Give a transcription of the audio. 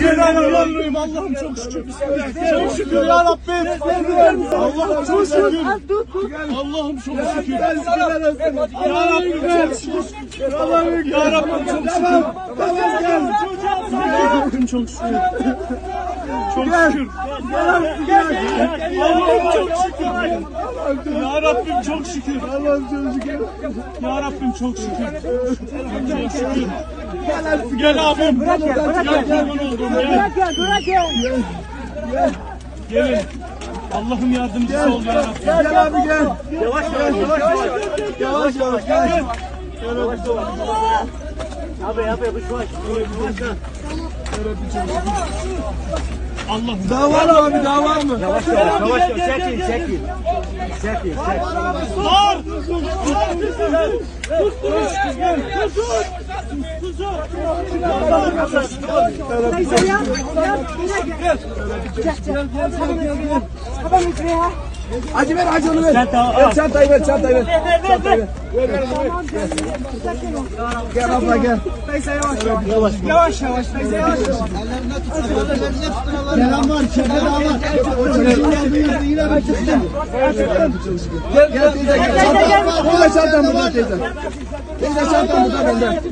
İnanamıyorum Allah'ım çok şükür. Çok şükür ya Rabbim. Allah'ım çok şükür. Allah'ım çok şükür. Ya Rabbim çok şükür. Ya Rabbim çok şükür. Rabbim çok şükür. Çok şükür. Allah'ım çok şükür. Ya Rabbim çok şükür. Allah'ım çok şükür. Ya Rabbim çok şükür. Çok şükür. Gel abim. Gel kurban oldum gel. Gelin. Allah'ım yardımcısı ol ya Rabbim. Gel abi gel. Yavaş yavaş yavaş yavaş. Yavaş yavaş gel. Allah'ım. Daha var mı abi daha var mı? Yavaş yavaş çekin çekin. Çekin çekin. Var. Hacı ver hacı onu ver. Ver çantayı ver çantayı ver. Çantayı ver. Ver ver ver. Gel abla gel. Neyse yavaş yavaş. Yavaş yavaş. Yavaş Neyse yavaş yavaş. Gelen var, içeride daha var. O çocuğun geldiği yerde yine ben çıktım. Gel gel teyze gel. Burada çantam burada teyze. Teyze çantam burada bende.